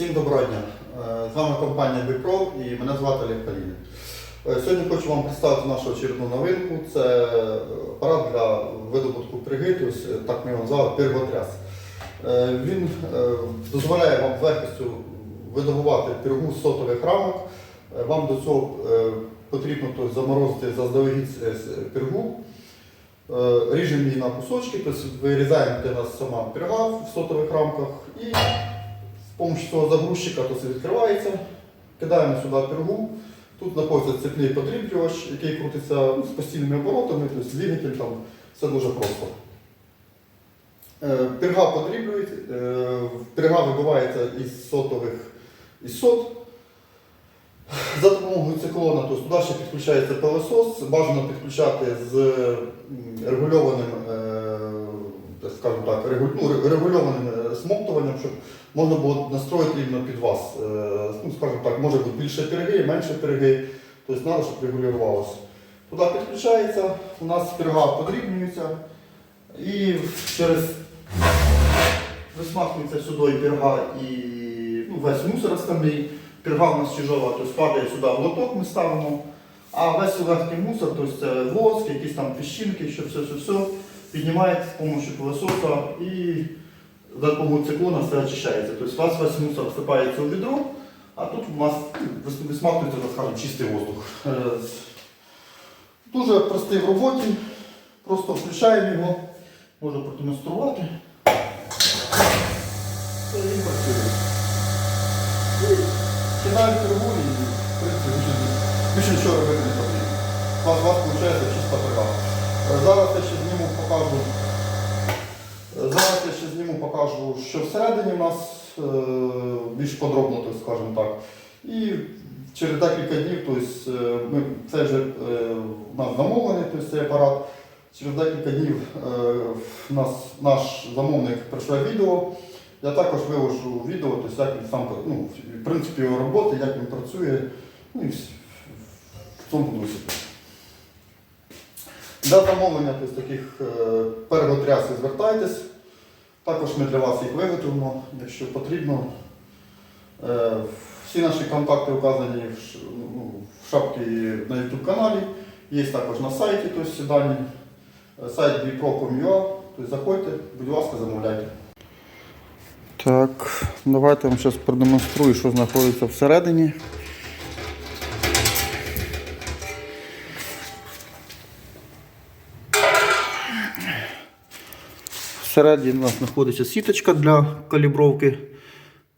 Всім доброго дня. Е, З вами компанія Біпро і мене звати Олег Калінін. Е, Сьогодні хочу вам представити нашу очередну новинку. Це е, апарат для видобутку е, так ми його назвали пірготряс. Він дозволяє вам з легкістю видобувати піргу з сотових рамок. Вам до цього потрібно тобто, заморозити заздалегідь піргу. Ріжемо її на кусочки, тобто вирізаємо, де нас сама пірга в сотових рамках і з допомогою цього загрузчика то все відкривається, кидаємо сюди піргу. Тут знаходиться цепний подріблювач, який крутиться ну, з постійними оборотами, тобто двигатель там, все дуже просто. Е, Пірга подріблюють, е, вибивається із сотових із сот. За допомогою циклона, тобто туди ще підключається пилосос, бажано підключати з регульованим, скажімо так, ну, ре- регульованим е, смоктуванням, щоб можна було настроїти рівно під вас. Е, Ну, скажімо так, може бути більше пироги, менше пироги, тобто треба, щоб регулювалося. Туди підключається, у нас пірга подрібнюється і через висмахується сюди і пірга і ну, весь мусор остальний. Пірга у нас чужова, тобто падає сюди в лоток, ми ставимо. А весь легкий мусор, тобто це воск, якісь там піщинки, що все, піднімається з допомогою пилососа і за допомогою циклона все очищається. Тобто у вас весь мусор всипається у відро, а тут у нас вис- висмактується, так чистий воздух. Е, Дуже простий в роботі, просто включаємо його, можу продемонструвати. Це він працює. І кидаємо і в принципі більше- нічого робити не потрібно. У вас, виходить чиста пирога. Е, Зараз я ще покажу. е, Зараз я ще зніму, покажу, що всередині у нас е, більш подробно, то скажімо так. І через декілька днів, тобто, е, це вже е, у нас замовлений тобто, цей апарат. Через декілька днів е, нас наш замовник прийшле відео. Я також виложу відео, тобто, як він сам ну, в принципі його роботи, як він працює. Ну, і в цьому дусі. Для замовлення тобто, таких е, переготрясів звертайтесь. Також ми для вас їх виготовимо, якщо потрібно. Е, Всі наші контакти вказані в ну, в шапці на YouTube каналі. Є також на сайті тобто, дані. Е, Сайт bipro.com.ua. Тобто заходьте, будь ласка, замовляйте. Так, давайте я вам зараз продемонструю, що знаходиться всередині. Всередині у нас знаходиться сіточка для калібровки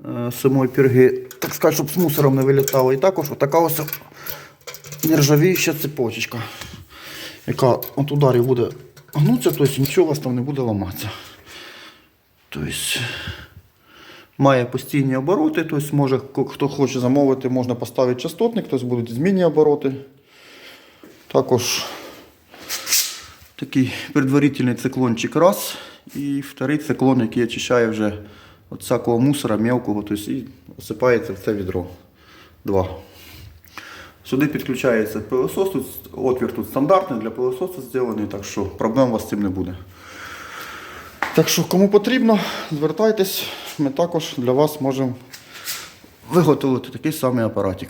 е, самої пірги. Так сказати, щоб з мусором не вилітало. І також отака ось нержавіюча цепочечка, яка от ударів буде гнутися, тобто нічого у вас там не буде ламатися. Тобто має постійні обороти, тобто може, хто хоче замовити, можна поставити частотник, тобто будуть змінні обороти. Також такий предварительний циклончик раз. І вторий циклон, який очищає вже від всякого мусора мелкого, тобто і осипається в це відро. Два. Сюди підключається пилосос, тут отвір тут стандартний для пилососу зроблений, так що проблем у вас з цим не буде. Так що, кому потрібно, звертайтесь, ми також для вас можемо виготовити такий самий апаратик.